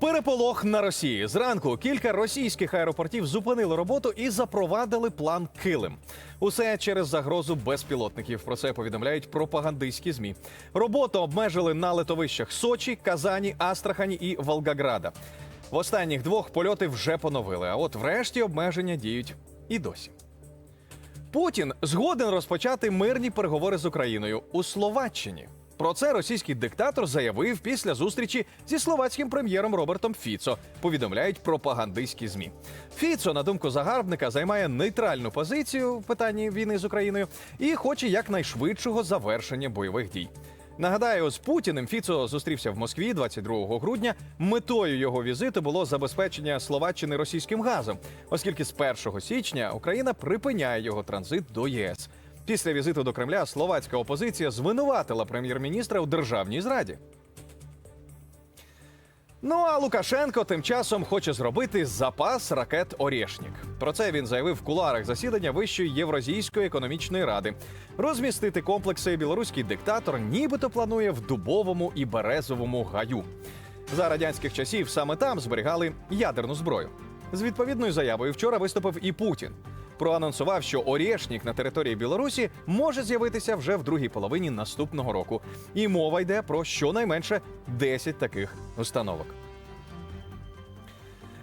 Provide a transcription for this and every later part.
Переполох на Росії зранку кілька російських аеропортів зупинили роботу і запровадили план Килим. Усе через загрозу безпілотників. Про це повідомляють пропагандистські змі. Роботу обмежили на литовищах Сочі, Казані, Астрахані і Волгограда. В останніх двох польоти вже поновили. А от врешті обмеження діють і досі. Путін згоден розпочати мирні переговори з Україною у Словаччині. Про це російський диктатор заявив після зустрічі зі словацьким прем'єром Робертом Фіцо. Повідомляють пропагандистські змі. Фіцо, на думку загарбника, займає нейтральну позицію в питанні війни з Україною і хоче якнайшвидшого завершення бойових дій. Нагадаю, з Путіним Фіцо зустрівся в Москві 22 грудня. Метою його візиту було забезпечення Словаччини російським газом, оскільки з 1 січня Україна припиняє його транзит до ЄС. Після візиту до Кремля словацька опозиція звинуватила прем'єр-міністра у державній зраді. Ну а Лукашенко тим часом хоче зробити запас ракет Орєшнік. Про це він заявив в куларах засідання Вищої Євразійської економічної ради. Розмістити комплекси білоруський диктатор нібито планує в дубовому і березовому гаю. За радянських часів саме там зберігали ядерну зброю. З відповідною заявою вчора виступив і Путін. Проанонсував, що Орєшнік на території Білорусі може з'явитися вже в другій половині наступного року. І мова йде про щонайменше 10 таких установок.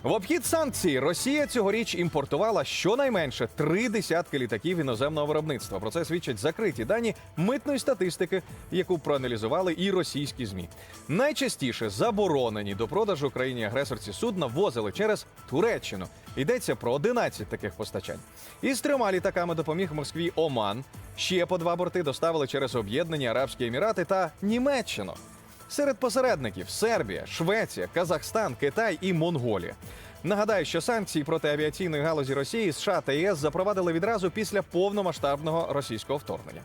В обхід санкцій Росія цьогоріч імпортувала щонайменше три десятки літаків іноземного виробництва. Про це свідчать закриті дані митної статистики, яку проаналізували і російські змі. Найчастіше заборонені до продажу країні агресорці судна возили через Туреччину. Йдеться про 11 таких постачань. Із трьома літаками допоміг Москві Оман. Ще по два борти доставили через Об'єднані Арабські Емірати та Німеччину. Серед посередників Сербія, Швеція, Казахстан, Китай і Монголія. Нагадаю, що санкції проти авіаційної галузі Росії США та ЄС запровадили відразу після повномасштабного російського вторгнення.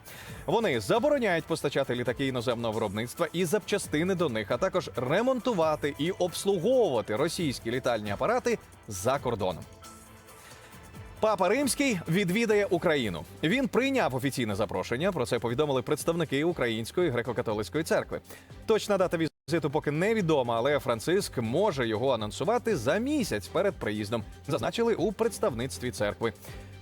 Вони забороняють постачати літаки іноземного виробництва і запчастини до них, а також ремонтувати і обслуговувати російські літальні апарати за кордоном. Папа Римський відвідає Україну. Він прийняв офіційне запрошення. Про це повідомили представники Української греко-католицької церкви. Точна дата візиту поки невідома, але Франциск може його анонсувати за місяць перед приїздом. Зазначили у представництві церкви.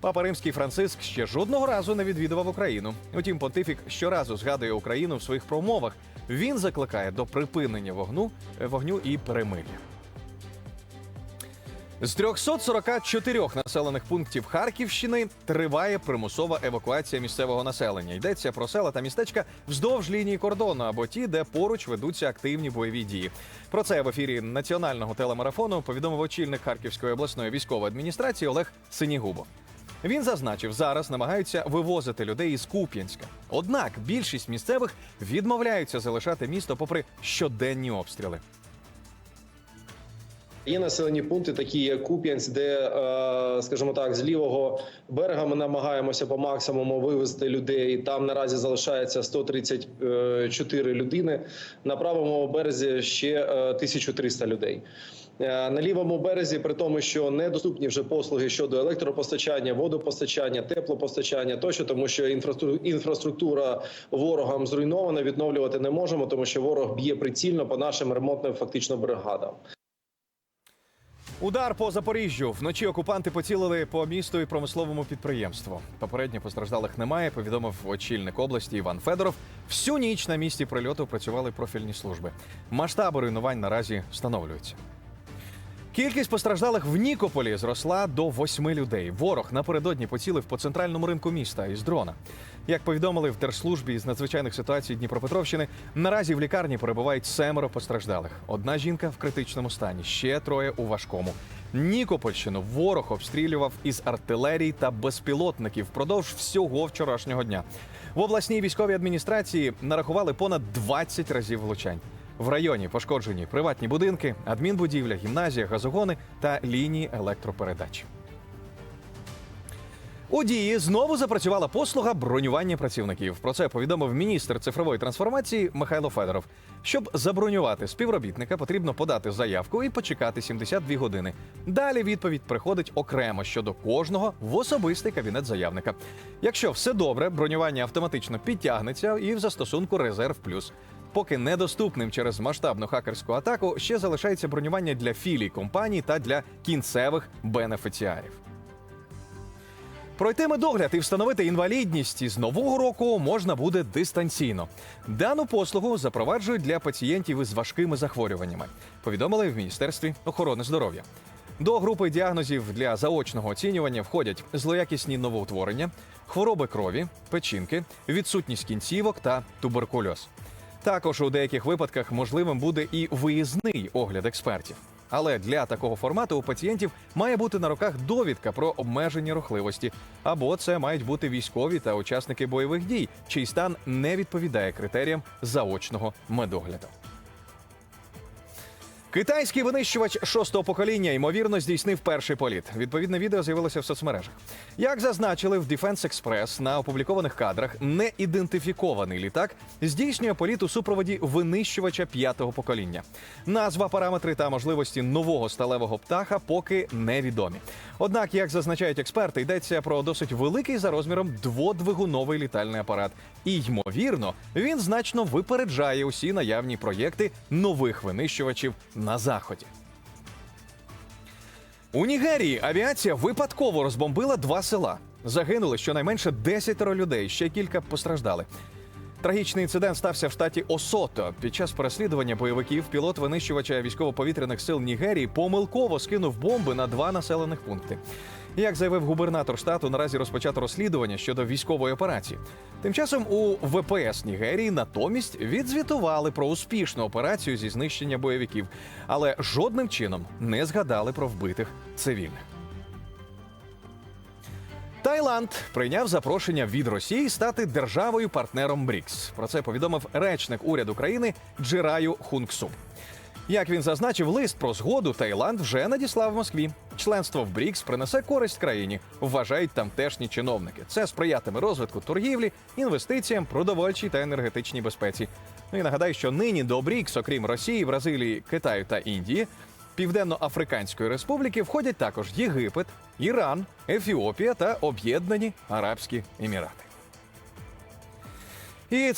Папа Римський Франциск ще жодного разу не відвідував Україну. Утім, понтифік щоразу згадує Україну в своїх промовах. Він закликає до припинення вогну, вогню і перемир'я. З 344 населених пунктів Харківщини триває примусова евакуація місцевого населення. Йдеться про села та містечка вздовж лінії кордону або ті, де поруч ведуться активні бойові дії. Про це в ефірі національного телемарафону повідомив очільник Харківської обласної військової адміністрації Олег Синігубов. Він зазначив, зараз намагаються вивозити людей із Куп'янська. Однак більшість місцевих відмовляються залишати місто попри щоденні обстріли. Є населені пункти, такі як Куп'янськ, де, е, скажімо так, з лівого берега ми намагаємося по максимуму вивезти людей. Там наразі залишається 134 людини. На правому березі ще е, 1300 людей. Е, На лівому березі, при тому, що недоступні вже послуги щодо електропостачання, водопостачання, теплопостачання, тощо, тому що інфраструктура ворогам зруйнована, відновлювати не можемо, тому що ворог б'є прицільно по нашим ремонтним фактично бригадам. Удар по Запоріжжю. Вночі окупанти поцілили по місту і промисловому підприємству. Попередньо постраждалих немає. Повідомив очільник області Іван Федоров. Всю ніч на місці прильоту працювали профільні служби. Масштаби руйнувань наразі встановлюються. Кількість постраждалих в Нікополі зросла до восьми людей. Ворог напередодні поцілив по центральному ринку міста із дрона. Як повідомили в держслужбі з надзвичайних ситуацій Дніпропетровщини, наразі в лікарні перебувають семеро постраждалих. Одна жінка в критичному стані, ще троє у важкому. Нікопольщину ворог обстрілював із артилерії та безпілотників впродовж всього вчорашнього дня. В обласній військовій адміністрації нарахували понад 20 разів влучань. В районі пошкоджені приватні будинки, адмінбудівля, гімназія, газогони та лінії електропередач. У дії знову запрацювала послуга бронювання працівників. Про це повідомив міністр цифрової трансформації Михайло Федоров. Щоб забронювати співробітника, потрібно подати заявку і почекати 72 години. Далі відповідь приходить окремо щодо кожного в особистий кабінет заявника. Якщо все добре, бронювання автоматично підтягнеться і в застосунку Резерв Плюс. Поки недоступним через масштабну хакерську атаку, ще залишається бронювання для філій компаній та для кінцевих бенефіціарів. Пройти медогляд і встановити інвалідність із нового року можна буде дистанційно. Дану послугу запроваджують для пацієнтів із важкими захворюваннями. Повідомили в міністерстві охорони здоров'я. До групи діагнозів для заочного оцінювання входять злоякісні новоутворення, хвороби крові, печінки, відсутність кінцівок та туберкульоз. Також у деяких випадках можливим буде і виїзний огляд експертів. Але для такого формату у пацієнтів має бути на руках довідка про обмеження рухливості, або це мають бути військові та учасники бойових дій, чий стан не відповідає критеріям заочного медогляду. Китайський винищувач шостого покоління ймовірно здійснив перший політ. Відповідне відео з'явилося в соцмережах. Як зазначили в Defense Express на опублікованих кадрах, неідентифікований літак здійснює політ у супроводі винищувача п'ятого покоління. Назва, параметри та можливості нового сталевого птаха поки невідомі. Однак, як зазначають експерти, йдеться про досить великий за розміром дводвигуновий літальний апарат. І ймовірно, він значно випереджає усі наявні проєкти нових винищувачів на заході. У Нігерії авіація випадково розбомбила два села. Загинули щонайменше 10 людей, ще кілька постраждали. Трагічний інцидент стався в штаті Осото. Під час переслідування бойовиків пілот винищувача військово-повітряних сил Нігерії помилково скинув бомби на два населених пункти. Як заявив губернатор штату, наразі розпочато розслідування щодо військової операції. Тим часом у ВПС Нігерії натомість відзвітували про успішну операцію зі знищення бойовиків, але жодним чином не згадали про вбитих цивільних. Таїланд прийняв запрошення від Росії стати державою партнером БРІКС. Про це повідомив речник уряду країни Джираю Хунгсу. Як він зазначив, лист про згоду Таїланд вже надіслав Москві. Членство в БРІКС принесе користь країні, вважають тамтешні чиновники. Це сприятиме розвитку торгівлі, інвестиціям, продовольчій та енергетичній безпеці. Ну і нагадаю, що нині до БРІКС, окрім Росії, Бразилії, Китаю та Індії, Південно-Африканської Республіки входять також Єгипет, Іран, Ефіопія та Об'єднані Арабські Емірати. І це